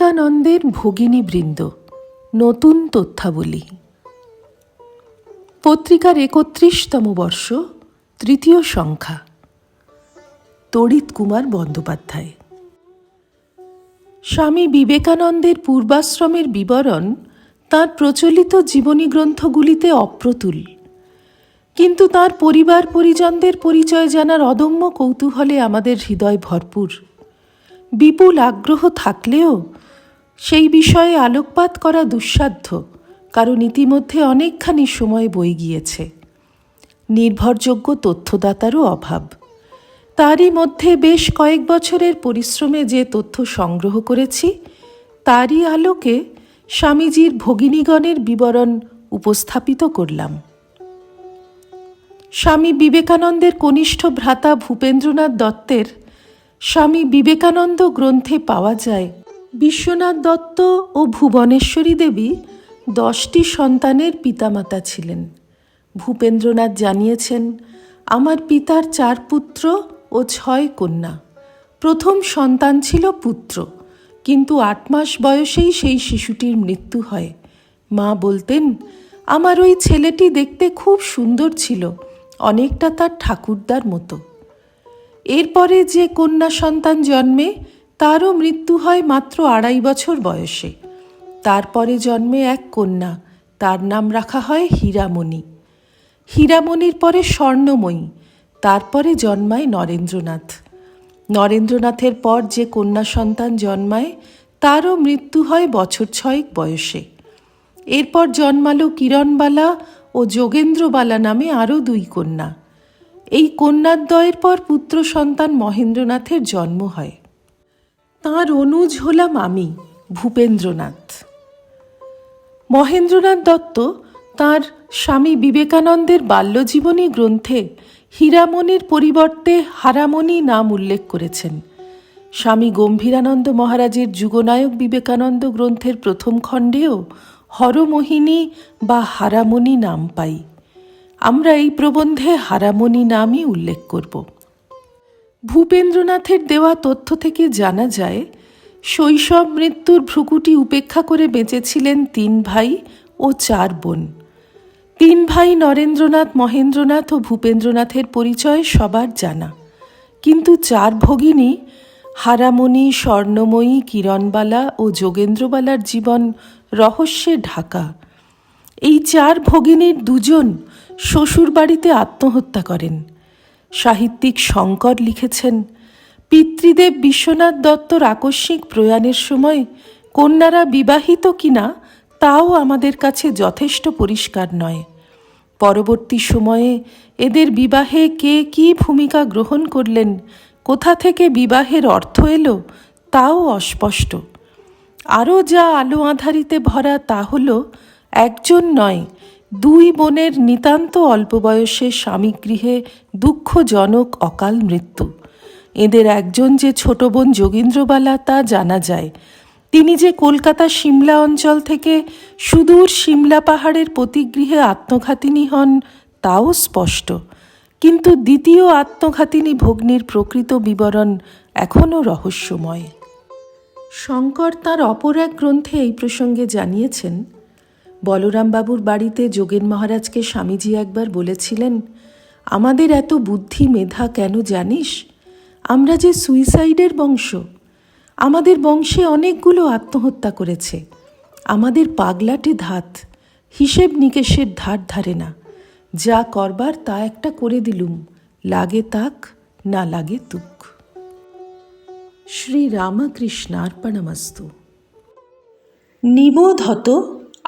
বিবেকানন্দের ভগিনীবৃন্দ নতুন তথ্যাবলী। পত্রিকার একত্রিশতম বর্ষ, তৃতীয় সংখ্যা। তড়িৎ কুমার বন্দ্যোপাধ্যায়। স্বামী বিবেকানন্দের পূর্বাশ্রমের বিবরণ তাঁর প্রচলিত জীবনী গ্রন্থগুলিতে অপ্রতুল। কিন্তু তার পরিবার পরিজনদের পরিচয় জানার অদম্য কৌতূহলে আমাদের হৃদয় ভরপুর। বিপুল আগ্রহ থাকলেও সেই বিষয়ে আলোকপাত করা দুঃসাধ্য, কারণ ইতিমধ্যে অনেকখানি সময় বই গিয়েছে। নির্ভরযোগ্য তথ্যদাতারও অভাব। তারই মধ্যে বেশ কয়েক বছরের পরিশ্রমে যে তথ্য সংগ্রহ করেছি, তারই আলোকে স্বামীজির ভগিনীগণের বিবরণ উপস্থাপিত করলাম। স্বামী বিবেকানন্দের কনিষ্ঠ ভ্রাতা ভূপেন্দ্রনাথ দত্তের স্বামী বিবেকানন্দ গ্রন্থে পাওয়া যায় বিশ্বনাথ দত্ত ও ভুবনেশ্বরী দেবী দশটি সন্তানের পিতামাতা ছিলেন। ভূপেন্দ্রনাথ জানিয়েছেন, আমার পিতার চার পুত্র ও ছয় কন্যা। প্রথম সন্তান ছিল পুত্র, কিন্তু আট মাস বয়সেই সেই শিশুটির মৃত্যু হয়। মা বলতেন, আমার ওই ছেলেটি দেখতে খুব সুন্দর ছিল, অনেকটা তার ঠাকুরদার মতো। এরপরে যে কন্যা সন্তান জন্মে তারও মৃত্যু হয় মাত্র আড়াই বছর বয়সে। তারপরে জন্মে এক কন্যা, তার নাম রাখা হয় হীরামণি। হীরামণির পরে স্বর্ণময়ী, তারপরে জন্মায় নরেন্দ্রনাথ। নরেন্দ্রনাথের পর যে কন্যা সন্তান জন্মায়, তারও মৃত্যু হয় বছর ছয়েক বয়সে। এরপর জন্মালো কিরণবালা ও যোগেন্দ্রবালা নামে আরও দুই কন্যা। এই কন্যাদ্বয়ের পর পুত্র সন্তান মহেন্দ্রনাথের জন্ম হয়। তাঁর অনুজ হলাম আমি, ভূপেন্দ্রনাথ। মহেন্দ্রনাথ দত্ত তাঁর স্বামী বিবেকানন্দের বাল্যজীবনী গ্রন্থে হীরামণির পরিবর্তে হারামণি নাম উল্লেখ করেছেন। স্বামী গম্ভীরানন্দ মহারাজের যুগনায়ক বিবেকানন্দ গ্রন্থের প্রথম খণ্ডেও হরমোহিনী বা হারামণি নাম পাই। আমরা এই প্রবন্ধে হারামণি নামই উল্লেখ করব। ভূপেন্দ্রনাথের দেওয়া তথ্য থেকে জানা যায়, শৈশব মৃত্যুর ভ্রুকুটি উপেক্ষা করে বেঁচেছিলেন তিন ভাই ও চার বোন। তিন ভাই নরেন্দ্রনাথ, মহেন্দ্রনাথ ও ভূপেন্দ্রনাথের পরিচয় সবার জানা। কিন্তু চার ভগিনী, হারামণি, স্বর্ণময়ী, কিরণবালা ও যোগেন্দ্রবালার জীবন রহস্যে ঢাকা। এই চার ভগিনীর দুজন শ্বশুরবাড়িতে আত্মহত্যা করেন। সাহিত্যিক শঙ্কর লিখেছেন, পিতৃদেব বিশ্বনাথ দত্তর আকস্মিক প্রয়াণের সময় কন্যারা বিবাহিত কিনা তাও আমাদের কাছে যথেষ্ট পরিষ্কার নয়। পরবর্তী সময়ে এদের বিবাহে কে কী ভূমিকা গ্রহণ করলেন, কোথা থেকে বিবাহের অর্থ এলো, তাও অস্পষ্ট। আরও যা আলো আধারিতে ভরা তা হল, একজন নয় দুই বোনের নিতান্ত অল্প বয়সে স্বামীগৃহে দুঃখজনক অকাল মৃত্যু। এদের একজন যে ছোট বোন যোগীন্দ্রবালা তা জানা যায়। তিনি যে কলকাতা সিমলা অঞ্চল থেকে সুদূর সিমলা পাহাড়ের প্রতিগৃহে আত্মঘাতিনী হন, তাও স্পষ্ট। কিন্তু দ্বিতীয় আত্মঘাতিনী ভগ্নির প্রকৃত বিবরণ এখনও রহস্যময়। শঙ্কর তাঁর অপর এক গ্রন্থে এই প্রসঙ্গে জানিয়েছেন বলরামবাবুর বাড়িতে যোগেন মহারাজকে স্বামীজি একবার বলেছিলেন, আমাদের এত বুদ্ধি মেধা কেন জানিস? আমরা যে সুইসাইডের বংশ, আমাদের বংশে অনেকগুলো আত্মহত্যা করেছে। আমাদের পাগলাটে ধাত, হিসেব নিকেশের ধার ধারে না। যা করবার তা একটা করে দিলুম, লাগে তাক, না লাগে তুক। শ্রী রামকৃষ্ণার্পণমস্তু নিবোধত